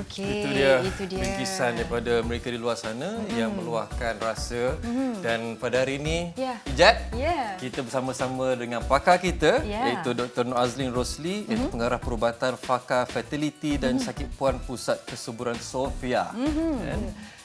Okey, Itu dia, itu dia. ringkisan daripada mereka di luar sana hmm. yang meluahkan rasa. Hmm. Dan pada hari ini, Ya. Ijat, Ya. kita bersama-sama dengan pakar kita Ya. iaitu Dr. Nur Azlin Rosli, mm-hmm. iaitu pengarah perubatan fakar fertility dan mm-hmm. sakit puan pusat kesuburan Sofia. Mm-hmm. Dan,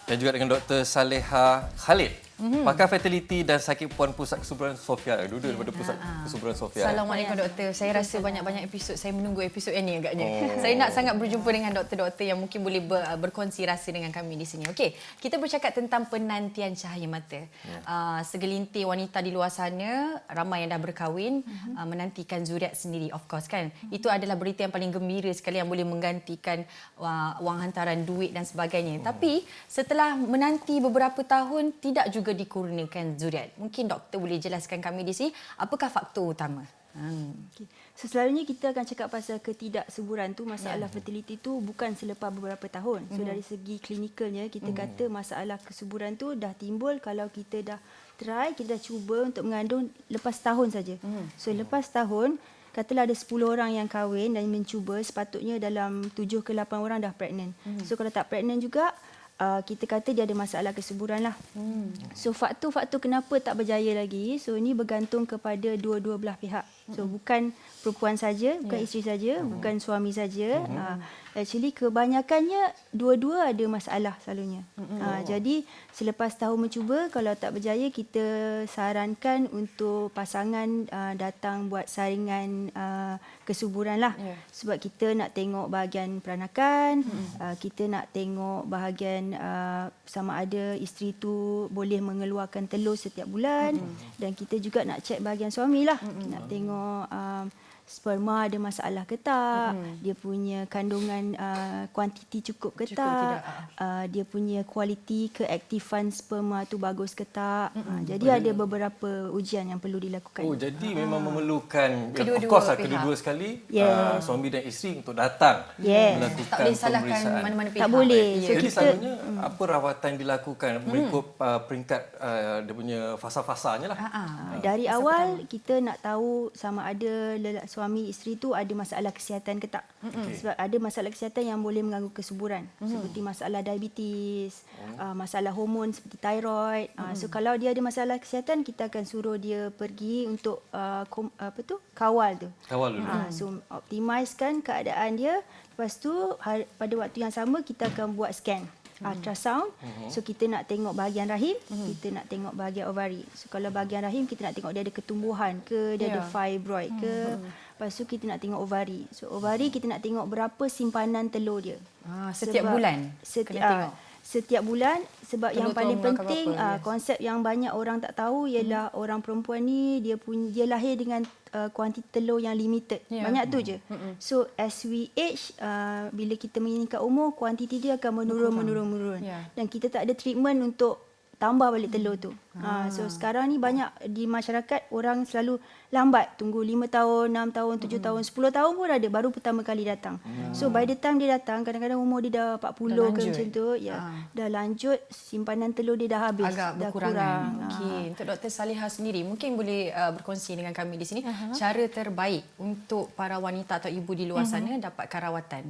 dan juga dengan Dr. Saleha Khalid. Mm-hmm. Pakar fertility dan sakit puan pusat kesuburan Sofia. Eh, Dua-dua daripada pusat kesuburan Sofia. eh. Assalamualaikum doktor. Saya rasa banyak-banyak episod saya menunggu episod yang ni agaknya. Oh. Saya nak sangat berjumpa dengan doktor-doktor yang mungkin boleh ber, berkongsi rasa dengan kami di sini. Okey, kita bercakap tentang penantian cahaya mata. Yeah. Uh, segelintir wanita di luar sana, ramai yang dah berkahwin, uh-huh. uh, menantikan zuriat sendiri of course kan. Uh-huh. Itu adalah berita yang paling gembira sekali yang boleh menggantikan uh, wang hantaran duit dan sebagainya. Uh-huh. Tapi setelah menanti beberapa tahun tidak juga dikurniakan zuriat. Mungkin doktor boleh jelaskan kami di sini apakah faktor utama? Hmm. Okay. So selalunya kita akan cakap pasal ketidaksuburan tu masalah yeah. fertility tu bukan selepas beberapa tahun. So mm. dari segi klinikalnya kita mm. kata masalah kesuburan tu dah timbul kalau kita dah try, kita dah cuba untuk mengandung lepas tahun saja. Mm. So lepas tahun katalah ada 10 orang yang kahwin dan mencuba sepatutnya dalam 7 ke 8 orang dah pregnant. Mm. So kalau tak pregnant juga uh, kita kata dia ada masalah kesuburan lah. Hmm. So faktor-faktor kenapa tak berjaya lagi, so ini bergantung kepada dua-dua belah pihak. So hmm. bukan perempuan saja, bukan yeah. isteri saja, hmm. bukan suami saja. Hmm. Uh, actually kebanyakannya dua-dua ada masalah selalunya. Hmm. Uh, jadi selepas tahun mencuba, kalau tak berjaya kita sarankan untuk pasangan uh, datang buat saringan uh, kesuburan lah. Yeah. Sebab kita nak tengok bahagian peranakan, hmm. uh, kita nak tengok bahagian uh, sama ada isteri tu boleh mengeluarkan telur setiap bulan hmm. dan kita juga nak cek bahagian suami lah. Hmm. Nak tengok um, sperma ada masalah ke tak, hmm. dia punya kandungan uh, kuantiti cukup ke cukup tak, uh, dia punya kualiti keaktifan sperma tu bagus ke tak. Hmm. Uh, jadi Boleh. ada beberapa ujian yang perlu dilakukan. Oh, jadi ha. memang memerlukan kedua-dua of course lah, kedua-dua sekali yes. uh, suami dan isteri untuk datang yes. melakukan tak boleh salahkan mana-mana pihak. Tak boleh. So, jadi kita, selalunya hmm. apa rawatan dilakukan hmm. mengikut uh, peringkat uh, dia punya fasa-fasanya lah. Ha. Uh, Dari Fasa awal pertama. kita nak tahu sama ada lelaki suami isteri tu ada masalah kesihatan ke tak. Okay. Sebab ada masalah kesihatan yang boleh mengganggu kesuburan mm. seperti masalah diabetes, mm. uh, masalah hormon seperti thyroid. Mm. Uh, so kalau dia ada masalah kesihatan kita akan suruh dia pergi untuk uh, kom, apa tu? kawal tu. Kawal dulu. Uh, so optimizekan keadaan dia. Lepas tu hari, pada waktu yang sama kita akan buat scan ultrasound. Uh-huh. So kita nak tengok bahagian rahim, uh-huh. kita nak tengok bahagian ovari. So kalau bahagian rahim kita nak tengok dia ada ketumbuhan ke, dia yeah. ada fibroid ke. Uh-huh. Lepas tu kita nak tengok ovari. So ovari kita nak tengok berapa simpanan telur dia. Ah, setiap sebab bulan seti- kena tengok. Setiap bulan sebab telur yang paling penting berapa, uh, konsep yang banyak orang tak tahu ialah hmm. orang perempuan ni dia punya dia lahir dengan uh, kuantiti telur yang limited. Yeah. Banyak tu je. Hmm. So as we age uh, bila kita meningkat umur kuantiti dia akan menurun menurun menurun. Yeah. Dan kita tak ada treatment untuk tambah balik telur tu. Ha, so sekarang ni banyak di masyarakat orang selalu lambat tunggu 5 tahun, 6 tahun, 7 hmm. tahun, 10 tahun pun ada baru pertama kali datang. Hmm. So by the time dia datang kadang-kadang umur dia dah 40 dah ke macam tu, ya. Ha. Dah lanjut simpanan telur dia dah habis, Agak dah kurang. Okey, Ha. untuk Dr. Saliha sendiri mungkin boleh uh, berkongsi dengan kami di sini uh-huh. cara terbaik untuk para wanita atau ibu di luar uh-huh. sana dapatkan rawatan.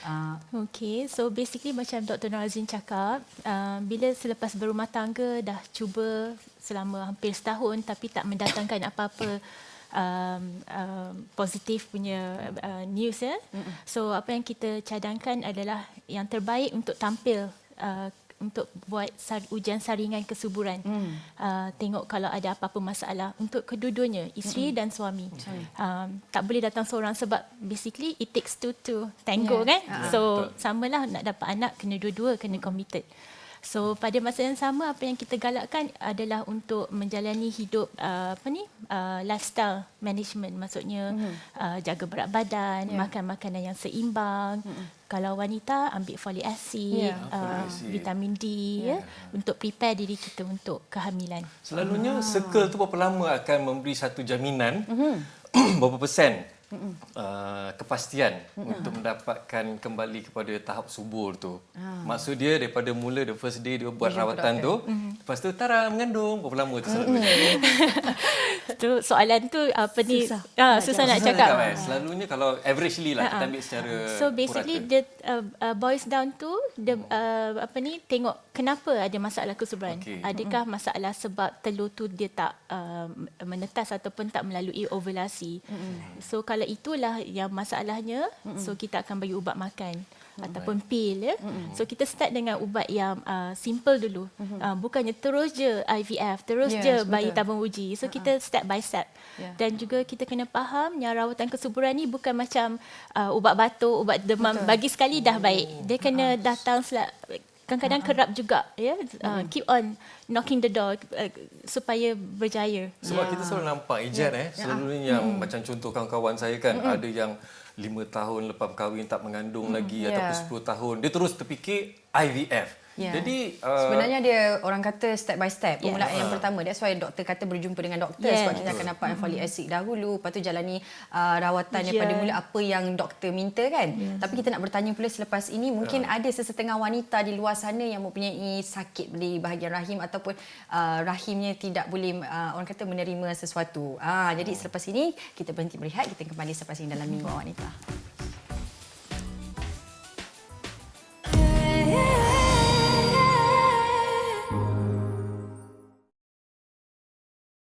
Uh, okay, so basically macam Dr. Norazin cakap, uh, bila selepas berumah tangga dah cuba selama hampir setahun tapi tak mendatangkan apa-apa um, um, positif punya uh, news ya. So apa yang kita cadangkan adalah yang terbaik untuk tampil uh, untuk buat sar, ujian saringan kesuburan. Mm. Uh, tengok kalau ada apa-apa masalah untuk kedua-duanya, isteri mm. dan suami. Um, tak boleh datang seorang sebab basically it takes two to tango yeah. kan. Uh-huh. So samalah nak dapat anak kena dua-dua kena committed. So pada masa yang sama apa yang kita galakkan adalah untuk menjalani hidup uh, apa ni uh, lifestyle management maksudnya mm-hmm. uh, jaga berat badan, yeah. makan makanan yang seimbang. Mm-hmm. Kalau wanita ambil folic acid, yeah. uh, vitamin D yeah. ya untuk prepare diri kita untuk kehamilan. Selalunya ah. circle tu berapa lama akan memberi satu jaminan mm-hmm. berapa persen uh, kepastian untuk mendapatkan kembali kepada tahap subur tu. Maksud dia daripada mula the first day dia buat Dia rawatan tu, lepas tu tara mengandung berapa lama tu selalunya? Tu soalan tu apa ni Susah. ah, susah nak Susah cakap. cakap, eh. Selalunya kalau averagely lah kita Ha-ha. ambil secara So basically purata. the uh, uh, boils down to the uh, apa ni tengok kenapa ada masalah kesuburan. Okey. Adakah masalah sebab telur tu dia tak uh, menetas ataupun tak melalui ovulasi. So kalau itulah yang masalahnya, so kita akan bagi ubat makan ataupun pil ya. So kita start dengan ubat yang uh, simple dulu. Uh, bukannya terus je IVF, terus Yes, je betul. bayi tabung uji. So kita step by step. Ya. Dan juga kita kena faham yang rawatan kesuburan ni bukan macam uh, ubat batuk, ubat demam Betul. bagi sekali dah baik. Dia kena datang sel- kadang-kadang kerap juga ya. Uh, keep on knocking the door uh, supaya berjaya. Sebab kita selalu nampak Ijat eh selalunya yang macam contoh kawan-kawan saya kan ada yang lima tahun lepas kahwin tak mengandung lagi Ya. ataupun 10 tahun dia terus terfikir IVF. Ya. Jadi uh, Sebenarnya dia orang kata step by step. Permulaan yang pertama. That's why doktor kata berjumpa dengan doktor Yes. sebab kita akan dapat folic acid dahulu. Lepas tu jalani uh, rawatan Ujian. daripada mula apa yang doktor minta kan. Tapi kita nak bertanya pula selepas ini mungkin ada sesetengah wanita di luar sana yang mempunyai sakit di bahagian rahim ataupun uh, rahimnya tidak boleh uh, orang kata menerima sesuatu. Ah jadi selepas ini kita berhenti berehat kita kembali selepas ini dalam minggu wanita.